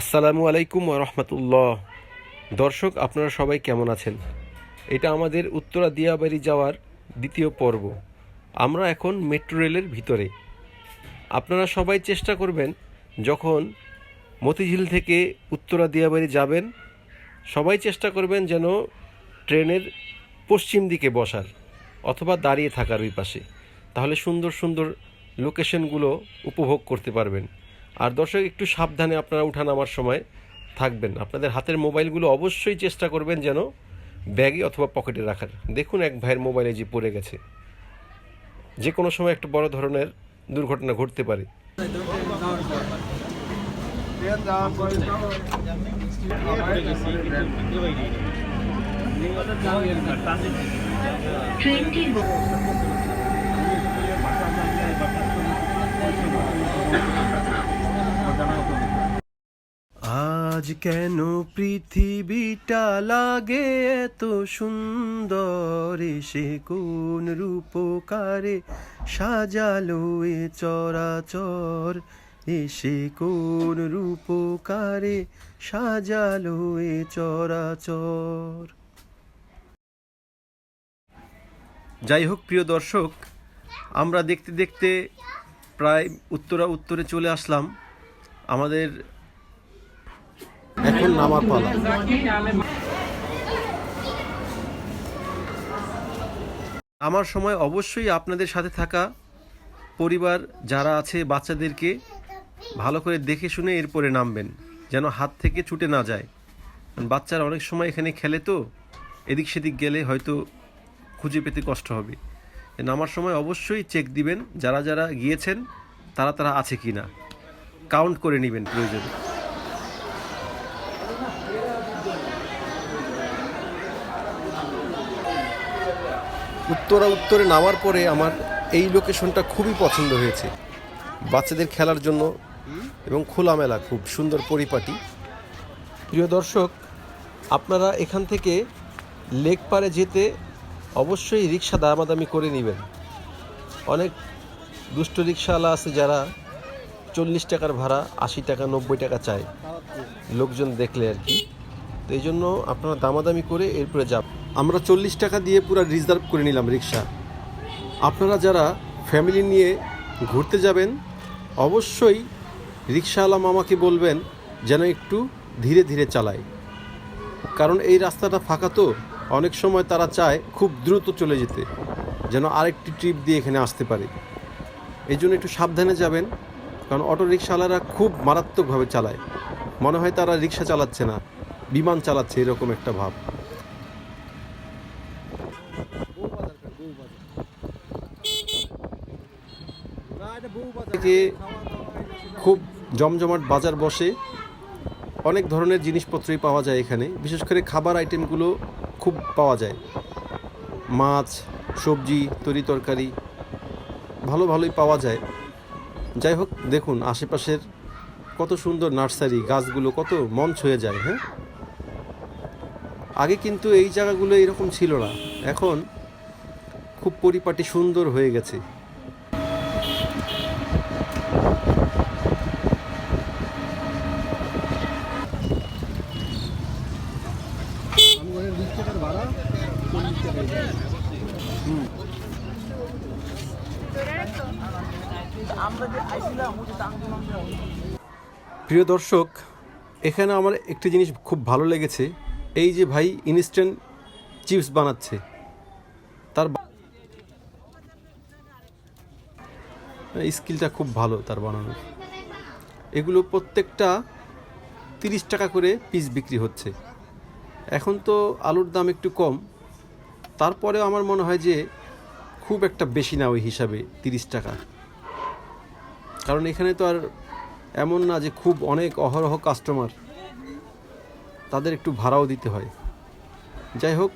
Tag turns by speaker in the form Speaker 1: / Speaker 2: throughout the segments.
Speaker 1: আসসালামু আলাইকুম রহমতুল্লাহ। দর্শক, আপনারা সবাই কেমন আছেন? এটা আমাদের উত্তরা দিয়াবাড়ি যাওয়ার দ্বিতীয় পর্ব। আমরা এখন মেট্রো রেলের ভিতরে। আপনারা সবাই চেষ্টা করবেন, যখন মতিঝিল থেকে উত্তরা দিয়াবাড়ি যাবেন, সবাই চেষ্টা করবেন যেন ট্রেনের পশ্চিম দিকে বসার, অথবা দাঁড়িয়ে থাকার ওই পাশে। তাহলে সুন্দর সুন্দর লোকেশনগুলো উপভোগ করতে পারবেন। আর দর্শক, একটু সাবধানে আপনারা উঠান আমার সময়। থাকবেন। আপনাদের হাতের মোবাইলগুলো অবশ্যই চেষ্টা করবেন যেন ব্যাগে অথবা পকেটে রাখার। দেখুন, এক ভাইয়ের মোবাইলে যে পড়ে গেছে। যে কোনো সময় একটা বড় ধরনের দুর্ঘটনা ঘটতে পারে। কেন পৃথিবীটা লাগে এত সুন্দর? সে কোন রূপকারে সাজালো এ চরাচর? এসে কোন রূপকারে সাজালো এ চরাচর? যাই হোক, প্রিয় দর্শক, আমরা দেখতে দেখতে প্রায় উত্তরা উত্তরে চলে আসলাম। আমাদের এখন নামার পালা। আমার সময় অবশ্যই আপনাদের সাথে থাকা পরিবার যারা আছে বাচ্চাদেরকে ভালো করে দেখে শুনে এরপরে নামবেন, যেন হাত থেকে ছুটে না যায়। কারণ বাচ্চারা অনেক সময় এখানে খেলে তো, এদিক সেদিক গেলে হয়তো খুঁজে পেতে কষ্ট হবে। নামার সময় অবশ্যই চেক দিবেন, যারা যারা গিয়েছেন, তারা তারা আছে কি না কাউন্ট করে নেবেন প্রয়োজনে। উত্তরা উত্তরে নামার পরে আমার এই লোকেশনটা খুবই পছন্দ হয়েছে। বাচ্চাদের খেলার জন্য এবং খোলামেলা, খুব সুন্দর পরিপাটি। প্রিয় দর্শক, আপনারা এখান থেকে লেক পারে যেতে অবশ্যই রিক্সা দামাদামি করে নেবেন। অনেক দুষ্ট রিক্সাওয়ালা আছে যারা চল্লিশ টাকার ভাড়া, আশি টাকা, নব্বই টাকা চায়। লোকজন দেখলে আর কি। তো এই জন্য আপনারা দামাদামি করে এরপরে যাব আমরা চল্লিশ টাকা দিয়ে পুরো রিজার্ভ করে নিলাম রিক্সা। আপনারা যারা ফ্যামিলি নিয়ে ঘুরতে যাবেন, অবশ্যই রিক্সাওয়ালা মামাকে বলবেন যেন একটু ধীরে ধীরে চালায়। কারণ এই রাস্তাটা ফাঁকা তো, অনেক সময় তারা চায় খুব দ্রুত চলে যেতে, যেন আরেকটি ট্রিপ দিয়ে এখানে আসতে পারে। এই জন্য একটু সাবধানে যাবেন, কারণ অটো রিক্সাওয়ালারা খুব মারাত্মকভাবে চালায়। মনে হয় তারা রিক্সা চালাচ্ছে না, বিমান চালাচ্ছে এরকম একটা ভাব। থেকে খুব জমজমাট বাজার বসে। অনেক ধরনের জিনিসপত্রই পাওয়া যায় এখানে। বিশেষ করে খাবার আইটেমগুলো খুব পাওয়া যায়। মাছ সবজি তরি তরকারি ভালো ভালোই পাওয়া যায়। যাই হোক দেখুন আশেপাশের কত সুন্দর নার্সারি গাছগুলো কত মন ছুঁয়ে যায় হ্যাঁ? আগে কিন্তু এই জায়গাগুলো এরকম ছিল না। এখন খুব পরিপাটি সুন্দর হয়ে গেছে। প্রিয় দর্শক, এখানে আমার একটি জিনিস খুব ভালো লেগেছে। এই যে ভাই ইনস্ট্যান্ট চিপস বানাচ্ছে। তার স্কিলটা খুব ভালো তার বানানোর। এগুলো প্রত্যেকটা তিরিশ টাকা করে পিস বিক্রি হচ্ছে। এখন তো আলুর দাম একটু কম। তারপরেও আমার মনে হয় যে খুব একটা বেশি না ওই হিসাবে, তিরিশ টাকা। কারণ এখানে তো আর এমন না যে খুব অনেক অহরহ কাস্টমার তাদের একটু ভাড়াও দিতে হয়। যাই হোক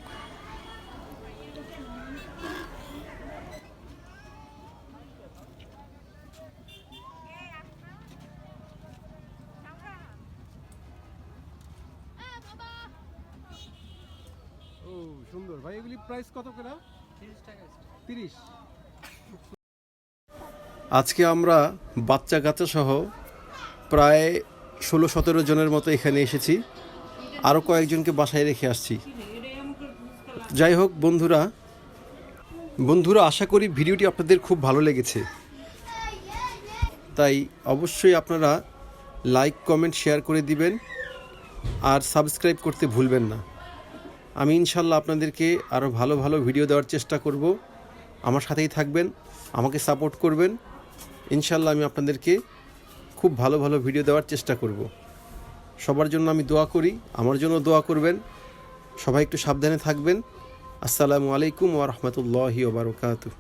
Speaker 2: সুন্দর। ভাই এগুলি প্রাইস কত করে? তিরিশ
Speaker 1: আজকে আমরা বাচ্চা কাচ্চা সহ প্রায় ষোলো সতেরো জনের মতো এখানে এসেছি। আরও কয়েকজনকে বাসায় রেখে আসছি। যাই হোক বন্ধুরা বন্ধুরা আশা করি ভিডিওটি আপনাদের খুব ভালো লেগেছে। তাই অবশ্যই আপনারা লাইক কমেন্ট শেয়ার করে দিবেন। আর সাবস্ক্রাইব করতে ভুলবেন না। আমি ইনশাল্লাহ আপনাদেরকে আরও ভালো ভালো ভিডিও দেওয়ার চেষ্টা করব। আমার সাথেই থাকবেন, আমাকে সাপোর্ট করবেন। ইনশাল্লাহ আমি আপনাদেরকে খুব ভালো ভালো ভিডিও দেওয়ার চেষ্টা করব। সবার জন্য আমি দোয়া করি, আমার জন্য দোয়া করবেন। সবাই একটু সাবধানে থাকবেন। আসসালামু আলাইকুম ওয়া রাহমাতুল্লাহি ওয়া বারাকাতুহু।